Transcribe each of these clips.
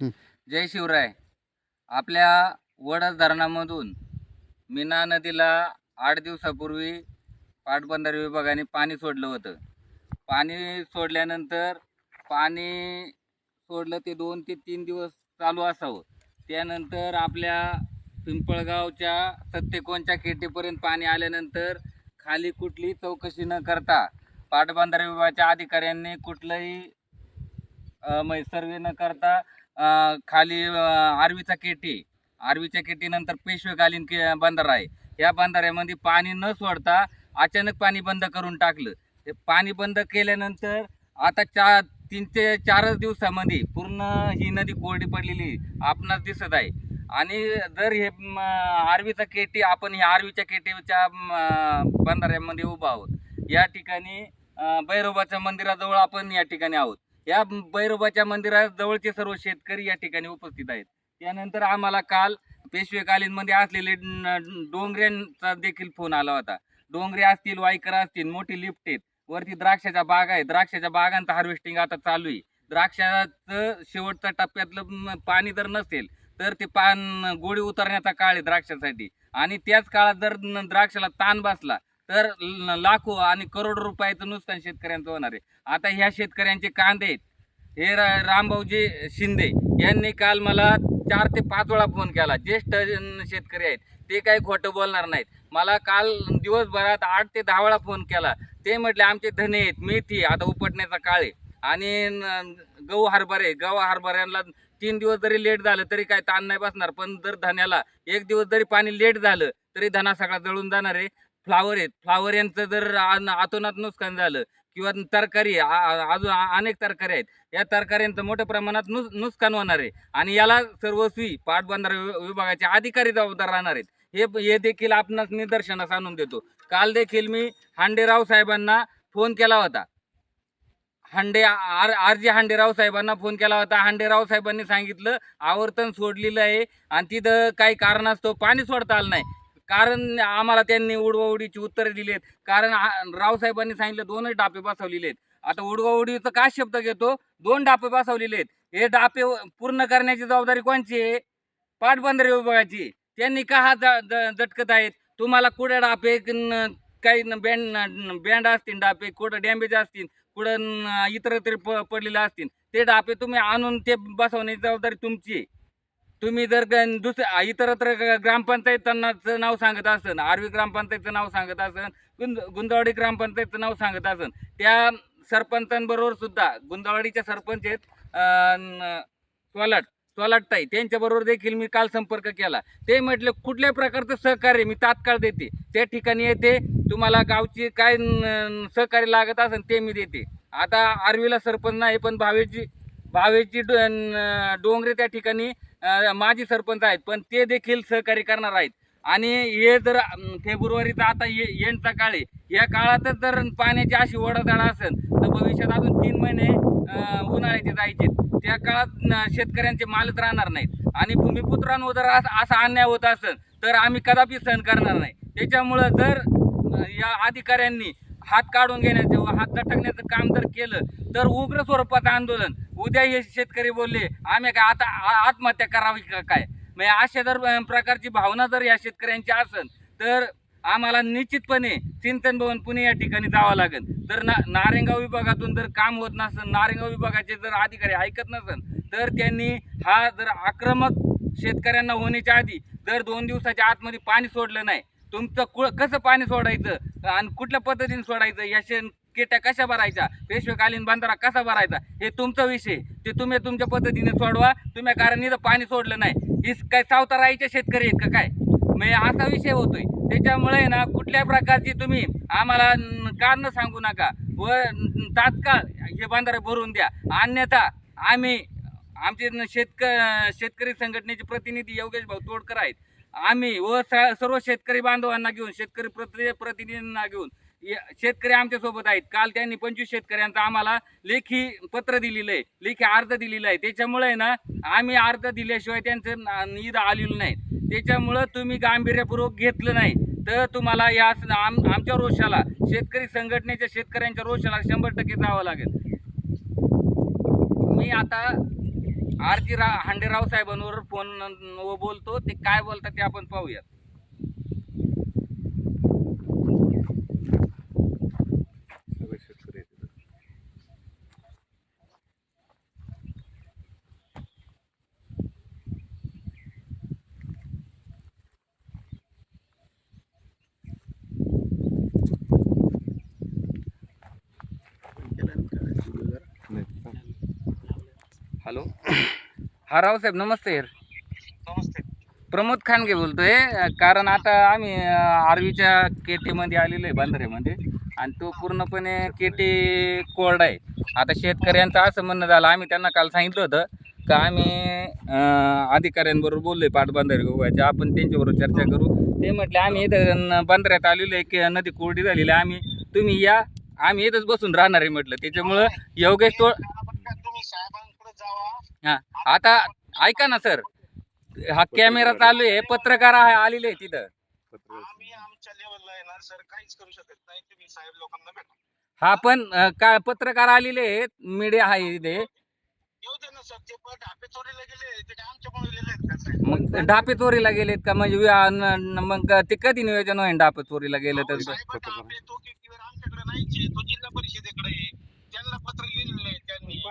जय शिवराय. आपल्या वडस धरणामधून मीना नदीला आठ दिवसापूर्वी पाटबंधारे विभागाने पाणी सोडलं होतं. पाणी सोडल्यानंतर पाणी सोडलं ते दोन ते तीन दिवस चालू असावं. त्यानंतर आपल्या पिंपळगावच्या सत्तेकोणच्या खेटेपर्यंत पाणी आल्यानंतर खाली कुठली चौकशी न करता पाटबंधारे विभागाच्या अधिकाऱ्यांनी कुठलंही सर्वे न करता खाली आर्वीचा केटी आर्वीच्या केटीनंतर पेशवेकालीन के बंधारा आहे. या बंधाऱ्यामध्ये पाणी न सोडता अचानक पाणी बंद करून टाकलं. ते पाणी बंद केल्यानंतर आता चा तीन ते चारच दिवसामध्ये पूर्ण ही नदी कोरडी पडलेली आपणास दिसत आहे. आणि जर हे आर्वीचा केटी आपण ह्या आर्वीच्या केटीच्या म, बंधाऱ्यामध्ये उभा आहोत. या ठिकाणी भैरोबाच्या मंदिराजवळ आपण या ठिकाणी आहोत. या भैरोबाच्या मंदिराजवळचे सर्व शेतकरी या ठिकाणी उपस्थित आहेत. त्यानंतर आम्हाला काल पेशवेकालीनमध्ये असलेले डोंगऱ्यांचा देखील फोन आला होता. डोंगरे असतील वायकर असतील मोठी लिफ्ट आहेत. वरती द्राक्षाच्या बाग आहेत द्राक्षाच्या बागांचं हार्वेस्टिंग आता चालू आहे. द्राक्षाचं शेवटच्या टप्प्यातलं पाणी जर नसेल तर ते पान गोळी उतरण्याचा काळ आहे द्राक्षासाठी. आणि त्याच काळात जर न- द्राक्षाला ताण बसला तर ल- लाखो आणि करोडो रुपयाचं नुकसान शेतकऱ्यांचं होणार आहे. आता ह्या शेतकऱ्यांचे कांदे आहेत. हे रा- रामभाऊजी शिंदे यांनी काल मला चार ते पाच वेळा फोन केला. ज्येष्ठ शेतकरी आहेत. ते काही खोटं बोलणार नाहीत. मला काल दिवसभरात आठ ते दहा वेळा फोन केला. ते म्हटले आमचे धने आहेत मेथी आता उपटण्याचा काळ आहे. आणि गहू हरभरे गहू हरभऱ्यांना तीन दिवस जरी लेट झालं तरी काय ताण नाही बसणार. पण जर धन्याला एक दिवस जरी पाणी लेट झालं तरी धना सगळा जळून जाणार आहे. फ्लावर आहेत. फ्लावर यांचं जर आतोनात नुकसान झालं किंवा तरकारी अजून अनेक तरकारी आहेत. या तरकाऱ्यांचं मोठ्या प्रमाणात नुस नुकसान होणार आहे. आणि याला सर्वस्वी पाटबंधारे वि- विभागाचे अधिकारी जबाबदार राहणार आहेत. हे हे देखील आपणास निदर्शनास आणून देतो. काल देखील मी हांडेराव साहेबांना फोन केला होता. हांडे आर आर जे हांडेराव साहेबांना फोन केला होता. हांडेराव साहेबांनी सांगितलं आवर्तन सोडलेलं आहे आणि तिथं काही कारणास्तव पाणी सोडता आलं नाही. कारण आम्हाला त्यांनी उडवाउडीची उत्तरं दिली आहेत कारण रावसाहेबांनी सांगितलं दोनच डापे बसवलेले आहेत आता उडवाउडीचा काय शब्द घेतो? दोन डापे बसवलेले आहेत हे डापे पूर्ण करण्याची जबाबदारी कोणची आहे? पाटबंधारे विभागाची. त्यांनी का हा ज- झटकत आहेत? तुम्हाला कुठे डापे न- काही बँड बँड असतील डापे कुठं डॅमेज असतील कुठं इतर तरी पडलेले असतील ते डापे तुम्ही आणून ते बसवण्याची जबाबदारी तुमची आहे. तुम्ही जर दुसऱ्या इतरत्र ग्रामपंचायतांचं नाव सांगत असन आर्वी ग्रामपंचायतचं नाव सांगत असन गुंद गुंदवाडी ग्रामपंचायतचं नाव सांगत असन त्या सरपंचांबरोबर सुद्धा गुंदवाडीच्या सरपंच आहेत अं, न- सोलाट सोलाटताई त्यांच्याबरोबर देखील मी काल संपर्क केला. ते म्हटले कुठल्या प्रकारचं सहकार्य मी तात्काळ देते? त्या ठिकाणी येते तुम्हाला गावची काय सहकार्य लागत असेल ते मी देते. आता आर्वीला सरपंच नाही पण भावेची भावेची डो- डोंगरे त्या ठिकाणी माजी सरपंच आहेत पण ते देखील सहकार्य करणार आहेत. आणि हे जर फेब्रुवारीचा आता ये एंडचा काळ आहे या काळातच जर पाण्याची अशी ओढाताडा असेल तर भविष्यात अजून तीन महिने उन्हाळ्याचे जायचे त्या काळात शेतकऱ्यांचे मालच राहणार नाहीत. आणि भूमिपुत्रांवर जर असा अन्याय होत असेल तर आम्ही कदापि सहन करणार नाही. त्याच्यामुळं जर या अधिकाऱ्यांनी हात काढून घेण्याचं व हात झटकण्याचं काम जर केलं तर उग्र स्वरूपाचं आंदोलन उद्या हे शेतकरी बोलले आम्ही काय आता आ- आत्महत्या करावी का काय? म्हणजे अशा जर प्रकारची भावना जर या शेतकऱ्यांची असेल तर आम्हाला निश्चितपणे चिंतन भवन पुणे या ठिकाणी जावं लागेल. तर ना नारेगाव विभागातून जर काम होत नसेल नारेगाव विभागाचे जर अधिकारी ऐकत नसेल तर त्यांनी हा जर आक्रमक शेतकऱ्यांना होण्याच्या आधी जर दोन दिवसाच्या आतमध्ये पाणी सोडलं नाही. तुमचं कुळ कसं पाणी सोडायचं? आणि कुठल्या पद्धतीने सोडायचं? या शे केट्या कशा भरायच्या? पेशवेकालीन बांधारा कसा भरायचा? हे तुमचा विषय. ते तुम्ही तुमच्या पद्धतीने सोडवा. तुम्ही कारण इथं पाणी सोडलं नाही. ही काय सावताराईचे शेतकरी आहेत का काय? म्हणजे असा विषय होतोय. त्याच्यामुळे ना कुठल्या प्रकारची तुम्ही आम्हाला कारण सांगू नका. व तात्काळ हे बांधारे भरून द्या. अन्यथा आम्ही आमचे शेतक शेतकरी संघटनेचे प्रतिनिधी योगेश भाऊ तोडकर आहेत. आम्ही व स- सर्व शेतकरी बांधवांना घेऊन शेतकरी प्रति प्रतिनिधींना घेऊन शेतकरी आमच्यासोबत आहेत. काल त्यांनी पंचवीस शेतकऱ्यांचं आम्हाला लेखी पत्र दिलेलं आहे. लेखी अर्ज दिलेला आहे. त्याच्यामुळे ना आम्ही अर्ज दिल्याशिवाय त्यांचं न- ईद आलेलं नाही. त्याच्यामुळं तुम्ही गांभीर्यपूर्वक घेतलं नाही. तर तुम्हाला या आम आमच्या रोषाला शेतकरी संघटनेच्या शेतकऱ्यांच्या रोषाला शंभर टक्के जावं लागेल. मी आता आरजी रा हांडेराव साहेबांवर फोन व बोलतो. ते काय बोलतात ते आपण पाहूयात सगळे शेतकरी आहेत तिथं. नाही, हॅलो. हा रावसाहेब नमस्ते. नमस्ते. प्रमोद खानगे बोलतोय. कारण आता आम्ही आर्वीच्या केटीमध्ये आलेलो आहे बांधाऱ्यामध्ये आणि तो पूर्णपणे केटी कोरडा आहे. आता शेतकऱ्यांचं असं म्हणणं झालं आम्ही त्यांना काल सांगितलं होतं का आम्ही अधिकाऱ्यांबरोबर बोललोय पाटबंधारे विभागाचे आपण त्यांच्याबरोबर चर्चा करू. ते म्हटले आम्ही इथं बंधाऱ्यात आलेलो आहे की नदी कोरडी झालेली आहे. आम्ही तुम्ही या. आम्ही इथंच बसून राहणार आहे म्हटलं. त्याच्यामुळं योगेश तो आपण काय तुम्ही साहेबांकडे जावा हा आता ऐका ना सर. हा कॅमेरा चालू आहे पत्रकार आलेले आहे तिथं. पत्रकार आम्ही आमच्या लेवलला येणार सर. काहीच करू शकत नाही. तुम्ही साहेब लोकांना भेटा. हा पण काय पत्रकार आलेले आहेत मीडिया आहे इथे. येऊ दे ना सर. ते पण ढापे चोरीला गेले. ते काय आमच्यामुळे गेले आहेत का साहेब? मग ढापे चोरीला गेलेत का? म्हणजे व्या- न- न- मग ते कधी नियोजन होईल ढापे चोरीला गेले तर? अहो, साहेब ढापे तो कितीवर आमच्याकडे नाहीच. आहे तो जिल्हा परिषदेकडे आहे त्यांना पत्र लिहिलेलं आहे त्यांनी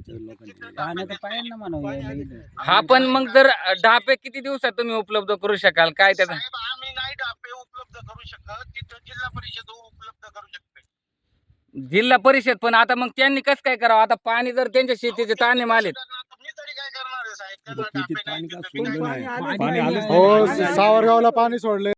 पाण्याचं पाहिजे ना. हा पण मग जर ढापे किती दिवसात तुम्ही उपलब्ध करू शकाल? काय त्याचा? साहेब आम्ही नाही ढापे उपलब्ध करू शकत. तिथं जिल्हा परिषद उपलब्ध करू शकते. जिल्हा परिषद पण आता मग त्यांनी कसं काय करावं? आता पाणी जर त्यांच्या शेतीचे ताणे मालेत. तरी काय करणार आहे साहेब? त्यांना नाही तिथं नाही. हो सावरगावला पाणी सोडले